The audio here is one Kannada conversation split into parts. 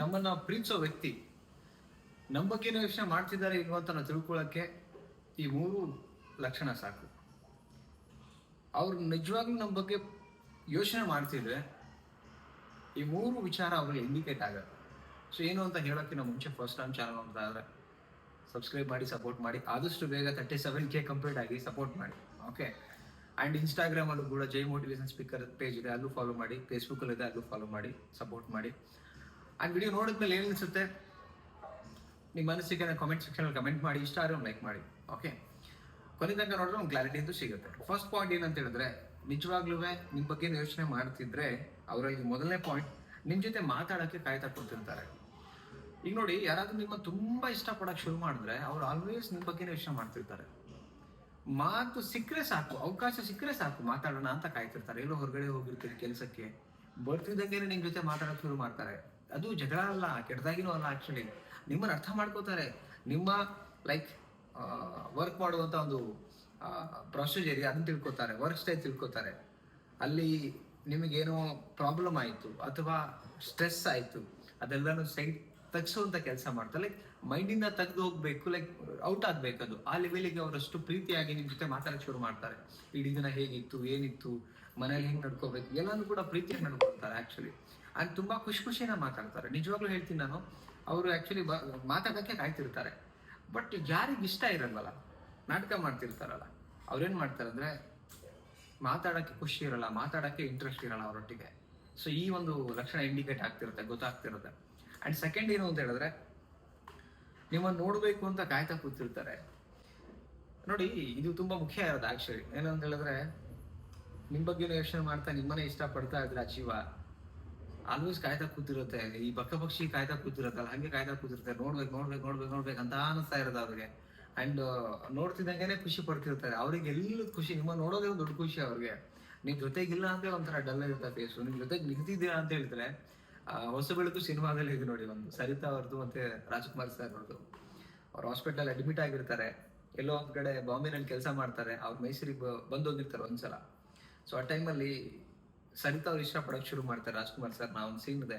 ನಮ್ಮನ್ನ ಪ್ರೀತಿಸೋ ವ್ಯಕ್ತಿ ನಮ್ಮ ಯೋಚನೆ ಮಾಡ್ತಿದ್ದಾರೆ ಇಲ್ವೋ ಅಂತ ನಾವು ತಿಳ್ಕೊಳ್ಳೋಕ್ಕೆ ಈ ಮೂರು ಲಕ್ಷಣ ಸಾಕು. ಅವ್ರು ನಿಜವಾಗ್ಲೂ ನಮ್ಮ ಬಗ್ಗೆ ಯೋಚನೆ ಮಾಡ್ತಿದ್ರೆ ಈ ಮೂರು ವಿಚಾರ ಅವ್ರಿಗೆ ಇಂಡಿಕೇಟ್ ಆಗುತ್ತೆ ಸೊ ಏನು ಅಂತ ಹೇಳೋಕ್ಕೆ ನಾವು ಮುಂಚೆ ಫಸ್ಟ್ ಟೈಮ್ ಚಾನಲ್ ಅಂತ ಆದರೆ ಸಬ್ಸ್ಕ್ರೈಬ್ ಮಾಡಿ ಸಪೋರ್ಟ್ ಮಾಡಿ, ಆದಷ್ಟು ಬೇಗ ತರ್ಟಿ ಸೆವೆನ್ ಕೆ ಕಂಪ್ಲೀಟ್ ಆಗಿ ಸಪೋರ್ಟ್ ಮಾಡಿ. ಓಕೆ ಆ್ಯಂಡ್ ಇನ್ಸ್ಟಾಗ್ರಾಮಲ್ಲೂ ಕೂಡ ಜೈ ಮೋಟಿವೇಶನ್ ಸ್ಪೀಕರ್ ಪೇಜ್ ಇದೆ, ಅಲ್ಲೂ ಫಾಲೋ ಮಾಡಿ. ಫೇಸ್ಬುಕ್ಕಲ್ಲಿದೆ ಅಲ್ಲೂ ಫಾಲೋ ಮಾಡಿ ಸಪೋರ್ಟ್ ಮಾಡಿ. ಆ್ಯಂಡ್ ವಿಡಿಯೋ ನೋಡಿದ್ಮೇಲೆ ಏನು ಅನಿಸುತ್ತೆ? ನಿಮ್ಮ ಮನಸ್ಸಿಗೆ ಕಾಮೆಂಟ್ ಸೆಕ್ಷನಲ್ಲಿ ಕಮೆಂಟ್ ಮಾಡಿ, ಇಷ್ಟ ಆದರೆ ಲೈಕ್ ಮಾಡಿ ಓಕೆ ಕೊನೆ ತನಕ ನೋಡಿದ್ರೆ ಒಂದು ಕ್ಲಾರಿಟಿ ಅಂತೂ ಸಿಗುತ್ತೆ. ಫಸ್ಟ್ ಪಾಯಿಂಟ್ ಏನಂತ ಹೇಳಿದ್ರೆ, ನಿಜವಾಗ್ಲೂ ನಿಮ್ಮ ಬಗ್ಗೆ ಯೋಚನೆ ಮಾಡ್ತಿದ್ರೆ, ಅವರಲ್ಲಿ ಮೊದಲನೇ ಪಾಯಿಂಟ್ ನಿಮ್ಮ ಜೊತೆ ಮಾತಾಡೋಕ್ಕೆ ಕಾಯ್ತಾ ಕೊಡ್ತಿರ್ತಾರೆ ಈಗ ನೋಡಿ, ಯಾರಾದರೂ ನಿಮ್ಮ ತುಂಬಾ ಇಷ್ಟಪಡೋಕ್ಕೆ ಶುರು ಮಾಡಿದ್ರೆ, ಅವ್ರು ಆಲ್ವೇಸ್ ನಿಮ್ಮ ಬಗ್ಗೆ ಯೋಚನೆ ಮಾಡ್ತಿರ್ತಾರೆ. ಮಾತು ಸಿಕ್ಕರೆ ಸಾಕು, ಅವಕಾಶ ಸಿಕ್ಕರೆ ಸಾಕು ಮಾತಾಡೋಣ ಅಂತ ಕಾಯ್ತಿರ್ತಾರೆ. ಎಲ್ಲೋ ಹೊರಗಡೆ ಹೋಗಿರ್ತೀರಿ ಕೆಲಸಕ್ಕೆ ಬರ್ತಿದ್ದಂಗೆ ನಿಮ್ಮ ಜೊತೆ ಮಾತಾಡೋಕೆ ಶುರು ಮಾಡ್ತಾರೆ. ಅದು ಜಗಳ ಅಲ್ಲ, ಕೆಟ್ಟದಾಗಿನೂ ಅಲ್ಲ ಆ್ಯಕ್ಚುಲಿ ನಿಮ್ಮನ್ನು ಅರ್ಥ ಮಾಡ್ಕೋತಾರೆ. ನಿಮ್ಮ ಲೈಕ್ ವರ್ಕ್ ಮಾಡುವಂಥ ಒಂದು ಪ್ರೊಸೀಜರ್ ಅದನ್ನ ತಿಳ್ಕೊತಾರೆ ವರ್ಕ್ ಸ್ಟೈಲ್ ತಿಳ್ಕೊತಾರೆ. ಅಲ್ಲಿ ನಿಮಗೇನೋ ಪ್ರಾಬ್ಲಮ್ ಆಯಿತು ಅಥವಾ ಸ್ಟ್ರೆಸ್ ಆಯಿತು, ಅದೆಲ್ಲನೂ ಸೈಡ್ ತಗ್ಸುವಂಥ ಕೆಲಸ ಮಾಡ್ತಾರೆ. ಲೈಕ್ ಮೈಂಡಿಂದ ತೆಗೆದು ಹೋಗ್ಬೇಕು ಲೈಕ್ ಔಟ್ ಆಗ್ಬೇಕು ಅದು. ಆ ಲೆವೆಲಿಗೆ ಅವರಷ್ಟು ಪ್ರೀತಿಯಾಗಿ ನಿಮ್ಮ ಜೊತೆ ಮಾತಾಡಕ್ಕೆ ಶುರು ಮಾಡ್ತಾರೆ. ಇಡೀ ದಿನ ಹೇಗಿತ್ತು, ಏನಿತ್ತು, ಮನೇಲಿ ಹೆಂಗೆ ನಡ್ಕೋಬೇಕು, ಎಲ್ಲಾನು ಕೂಡ ಪ್ರೀತಿಯಾಗಿ ನಡ್ಕೊಳ್ತಾರೆ ಆಕ್ಚುಲಿ ಅಂಡ್ ತುಂಬಾ ಖುಷಿ ಖುಷಿಯಿಂದ ಮಾತಾಡ್ತಾರೆ. ನಿಜವಾಗ್ಲೂ ಹೇಳ್ತೀನಿ ನಾನು, ಅವರು ಆಕ್ಚುಲಿ ಮಾತಾಡಕ್ಕೆ ಕಾಯ್ತಿರ್ತಾರೆ. ಬಟ್ ಯಾರಿಗೆ ಇಷ್ಟ ಇರಲ್ವಲ್ಲ, ನಾಟಕ ಮಾಡ್ತಿರ್ತಾರಲ್ಲ, ಅವ್ರೇನ್ ಮಾಡ್ತಾರೆ ಅಂದ್ರೆ ಮಾತಾಡಕ್ಕೆ ಖುಷಿ ಇರಲ್ಲ ಮಾತಾಡಕ್ಕೆ ಇಂಟ್ರೆಸ್ಟ್ ಇರಲ್ಲ ಅವರೊಟ್ಟಿಗೆ. ಸೊ ಈ ಒಂದು ಲಕ್ಷಣ ಇಂಡಿಕೇಟ್ ಆಗ್ತಿರುತ್ತೆ, ಗೊತ್ತಾಗ್ತಿರುತ್ತೆ. ಅಂಡ್ ಸೆಕೆಂಡ್ ಏನು ಅಂತ ಹೇಳಿದ್ರೆ, ನಿಮ್ಮನ್ನು ನೋಡಬೇಕು ಅಂತ ಕಾಯ್ತಾ ಕೂತಿರ್ತಾರೆ. ನೋಡಿ, ಇದು ತುಂಬಾ ಮುಖ್ಯ ಇರೋದು ಆಕ್ಚುಲಿ ಏನಂತ ಹೇಳಿದ್ರೆ ನಿಮ್ ಬಗ್ಗೆ ಯೋಚನೆ ಮಾಡ್ತಾ ನಿಮ್ಮನ್ನೇ ಇಷ್ಟಪಡ್ತಾ ಇದ್ರೆ ಆ ಜೀವ ಆಲ್ವೇಸ್ ಕಾಯ್ತಾ ಕೂತಿರುತ್ತೆ. ಈ ಬಕ್ಕ ಪಕ್ಷಿ ಕಾಯ್ತಾ ಕೂತಿರುತ್ತಲ್ಲ, ಹಂಗೆ ಕಾಯ್ತಾ ಕೂತಿರುತ್ತೆ. ನೋಡ್ಬೇಕು ನೋಡ್ಬೇಕು ನೋಡ್ಬೇಕು ನೋಡ್ಬೇಕು ಅಂತ ಅನಿಸ್ತಾ ಇರೋದು ಅವ್ರಿಗೆ. ಅಂಡ್ ನೋಡ್ತಿದ್ದಂಗೆನೆ ಖುಷಿ ಪಡ್ತಿರ್ತಾರೆ. ಅವ್ರಿಗೆ ಎಲ್ಲ ಖುಷಿ, ನಿಮ್ಮ ನೋಡೋದೇ ಒಂದು ದೊಡ್ಡ ಖುಷಿ ಅವ್ರಿಗೆ. ನಿಮ್ ಜೊತೆಗಿಲ್ಲ ಅಂತ ಒಂಥರ ಡಲ್ ಇರುತ್ತೆ ಫೇಸು ನಿಮ್ ಜೊತೆಗೆ ನಿಂತಿದ್ದೀರಾ ಅಂತ ಹೇಳಿದ್ರೆ ಹೊಸ ಬೆಳಕು ಸಿನಿಮಾದಲ್ಲಿ ಇದು ನೋಡಿ ಒಂದು. ಸರಿತಾ ಅವ್ರದ್ದು ಮತ್ತೆ ರಾಜ್ಕುಮಾರ್ ಸರ್ ಅವ್ರದ್ದು ಅವ್ರು ಹಾಸ್ಪಿಟಲ್ ಅಡ್ಮಿಟ್ ಆಗಿರ್ತಾರೆ. ಎಲ್ಲೋ ಒಂದ್ ಕಡೆ ಬಾಂಬೆನಲ್ಲಿ ಕೆಲಸ ಮಾಡ್ತಾರೆ. ಅವ್ರು ಮೈಸೂರಿಗೆ ಬಂದೋಗಿರ್ತಾರೆ ಒಂದ್ಸಲ. ಸೊ ಆ ಟೈಮಲ್ಲಿ ಸರಿತಾ ಅವ್ರು ಇಷ್ಟಪಡಕ್ ಶುರು ಮಾಡ್ತಾರೆ. ರಾಜ್ಕುಮಾರ್ ಸರ್ ನಾ ಒಂದು ಸೀನ್ ಇದೆ.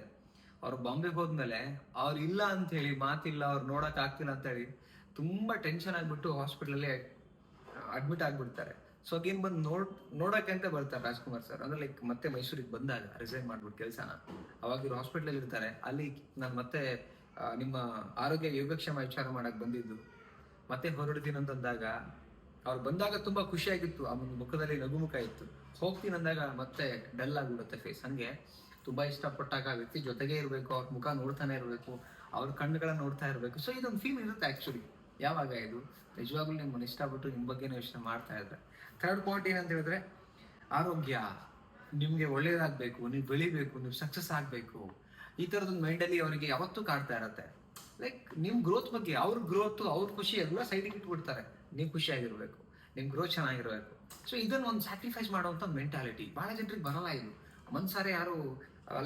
ಅವ್ರು ಬಾಂಬೆಗೆ ಹೋದ್ಮೇಲೆ ಅವ್ರು ಇಲ್ಲ ಅಂತ ಹೇಳಿ, ಮಾತಿಲ್ಲ, ಅವ್ರು ನೋಡಕ್ ಆಗ್ತಿಲ್ಲ ಅಂತ ಹೇಳಿ ತುಂಬಾ ಟೆನ್ಷನ್ ಆಗ್ಬಿಟ್ಟು ಹಾಸ್ಪಿಟಲಲ್ಲಿ ಅಡ್ಮಿಟ್ ಆಗ್ಬಿಡ್ತಾರೆ. ಸೊ ಅಗೇನ್ ಬಂದು ನೋಡ್, ನೋಡಕ್ಕೆ ಅಂತ ಬರ್ತಾರೆ ರಾಜ್ಕುಮಾರ್ ಸರ್. ಅಂದ್ರೆ ಲೈಕ್ ಮತ್ತೆ ಮೈಸೂರಿಗೆ ಬಂದಾಗ ರಿಸೈನ್ ಮಾಡ್ಬಿಟ್ಟು ಕೆಲಸನ. ಅವಾಗ ಇವ್ರು ಹಾಸ್ಪಿಟಲ್ ಇರ್ತಾರೆ. ಅಲ್ಲಿ ನಾನು ಮತ್ತೆ ನಿಮ್ಮ ಆರೋಗ್ಯ ಯೋಗಕ್ಷೇಮ ವಿಚಾರ ಮಾಡಕ್ ಬಂದಿದ್ದು. ಮತ್ತೆ ಹೊರಡ್ತೀನಿ ಅಂತಂದಾಗ ಅವ್ರು ಬಂದಾಗ ತುಂಬಾ ಖುಷಿಯಾಗಿತ್ತು ಆ ಒಂದು ಮುಖದಲ್ಲಿ ನಗುಮುಖ ಇತ್ತು. ಹೋಗ್ತೀನಿ ಅಂದಾಗ ಮತ್ತೆ ಡಲ್ ಆಗಿಬಿಡುತ್ತೆ ಫೇಸ್ ಹಂಗೆ ತುಂಬಾ ಇಷ್ಟಪಟ್ಟಾಗ ವ್ಯಕ್ತಿ ಜೊತೆಗೆ ಇರಬೇಕು, ಅವ್ರ ಮುಖ ನೋಡ್ತಾನೆ ಇರಬೇಕು, ಅವ್ರ ಕಣ್ಣುಗಳನ್ನ ನೋಡ್ತಾ ಇರಬೇಕು. ಸೊ ಇದೊಂದು ಫೀಲ್ ಇರುತ್ತೆ ಆಕ್ಚುಲಿ ಯಾವಾಗ ಇದು? ನಿಜವಾಗ್ಲೂ ನಿಮ್ಮನ್ನ ಇಷ್ಟಪಟ್ಟು ನಿಮ್ಮ ಬಗ್ಗೆ ಯೋಚನೆ ಮಾಡ್ತಾ ಇದ್ರೆ. ಥರ್ಡ್ ಪಾಯಿಂಟ್ ಏನಂತ ಹೇಳಿದ್ರೆ, ಆರೋಗ್ಯ ನಿಮ್ಗೆ ಒಳ್ಳೇದಾಗ್ಬೇಕು, ನೀವು ಬೆಳಿಬೇಕು, ನೀವು ಸಕ್ಸಸ್ ಆಗಬೇಕು. ಈ ತರದೊಂದು ಮೈಂಡಲ್ಲಿ ಅವರಿಗೆ ಯಾವತ್ತೂ ಕಾಡ್ತಾ ಇರತ್ತೆ. ಲೈಕ್ ನಿಮ್ ಗ್ರೋತ್ ಬಗ್ಗೆ, ಅವ್ರ ಗ್ರೋತ್ ಅವ್ರ ಖುಷಿ ಎಲ್ಲ ಸೈಡಿಗೆ ಇಟ್ಬಿಡ್ತಾರೆ. ನೀವು ಖುಷಿಯಾಗಿರ್ಬೇಕು ನಿಮ್ ಗ್ರೋತ್ ಚೆನ್ನಾಗಿರ್ಬೇಕು. ಸೊ ಇದನ್ನ ಒಂದು ಸ್ಯಾಕ್ರಿಫೈಸ್ ಮಾಡುವಂತ ಮೆಂಟಾಲಿಟಿ ಬಹಳ ಜನರಿಗೆ ಬರಲ್ಲ ಇದು. ಮನ್ಸಾರೆ ಯಾರು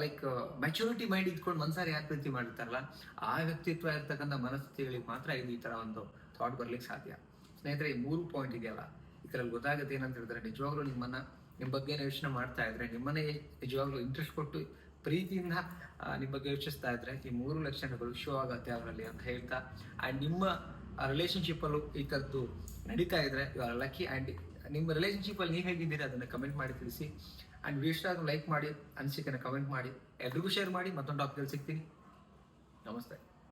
ಲೈಕ್ ಮೆಚುರಿಟಿ ಮೈಂಡ್ ಇಟ್ಕೊಂಡು ಮನ್ಸಾರೆ ಯಾರು ಪ್ರೀತಿ ಮಾಡಿರ್ತಾರಲ್ಲ, ಆ ವ್ಯಕ್ತಿತ್ವ ಇರ್ತಕ್ಕಂಥ ಮನಸ್ಥಿತಿಗಳಿಗೆ ಮಾತ್ರ ಇದು ಈ ತರ ಒಂದು ಥಾಟ್ ಬರ್ಲಿಕ್ಕೆ ಸಾಧ್ಯ. ಸ್ನೇಹಿತರೆ, ಈ ಮೂರು ಪಾಯಿಂಟ್ ಇದೆಯಲ್ಲ ಇದರಲ್ಲಿ ಗೊತ್ತಾಗುತ್ತೆ ಏನಂತ ಹೇಳಿದ್ರೆ, ನಿಜವಾಗ್ಲೂ ನಿಮ್ಮನ್ನ ನಿಮ್ಮ ಬಗ್ಗೆ ಯೋಚನೆ ಮಾಡ್ತಾ ಇದ್ರೆ, ನಿಮ್ಮನ್ನೇ ನಿಜವಾಗ್ಲೂ ಇಂಟ್ರೆಸ್ಟ್ ಕೊಟ್ಟು ಪ್ರೀತಿಯಿಂದ ನಿಮ್ಮ ಬಗ್ಗೆ ಯೋಚಿಸ್ತಾ ಇದ್ರೆ ಈ ಮೂರು ಲಕ್ಷಣಗಳು ಶೋ ಆಗತ್ತೆ ಅವರಲ್ಲಿ ಅಂತ ಹೇಳ್ತಾ ಆ್ಯಂಡ್ ನಿಮ್ಮ ರಿಲೇಶನ್ಶಿಪ್ ಅಲ್ಲೂ ಈ ತರದ್ದು ನಡೀತಾ ಇದ್ರೆ ಲಕ್ಕಿ ಆ್ಯಂಡ್ ನಿಮ್ಮ ರಿಲೇಶನ್ಶಿಪ್ ಅಲ್ಲಿ ನೀವು ಹೇಗಿದ್ದೀರಾ ಅದನ್ನ ಕಮೆಂಟ್ ಮಾಡಿ ತಿಳಿಸಿ. ಅಂಡ್ ವಿಡಿಯೋ ಲೈಕ್ ಮಾಡಿ, ಅನಿಸಿಕೆನ ಕಮೆಂಟ್ ಮಾಡಿ. ಎಲ್ರಿಗೂ ಶೇರ್ ಮಾಡಿ, ಮತ್ತೊಂದು ಡಾಕ್ಟರ್ ಸಿಗ್ತೀನಿ. ನಮಸ್ತೆ.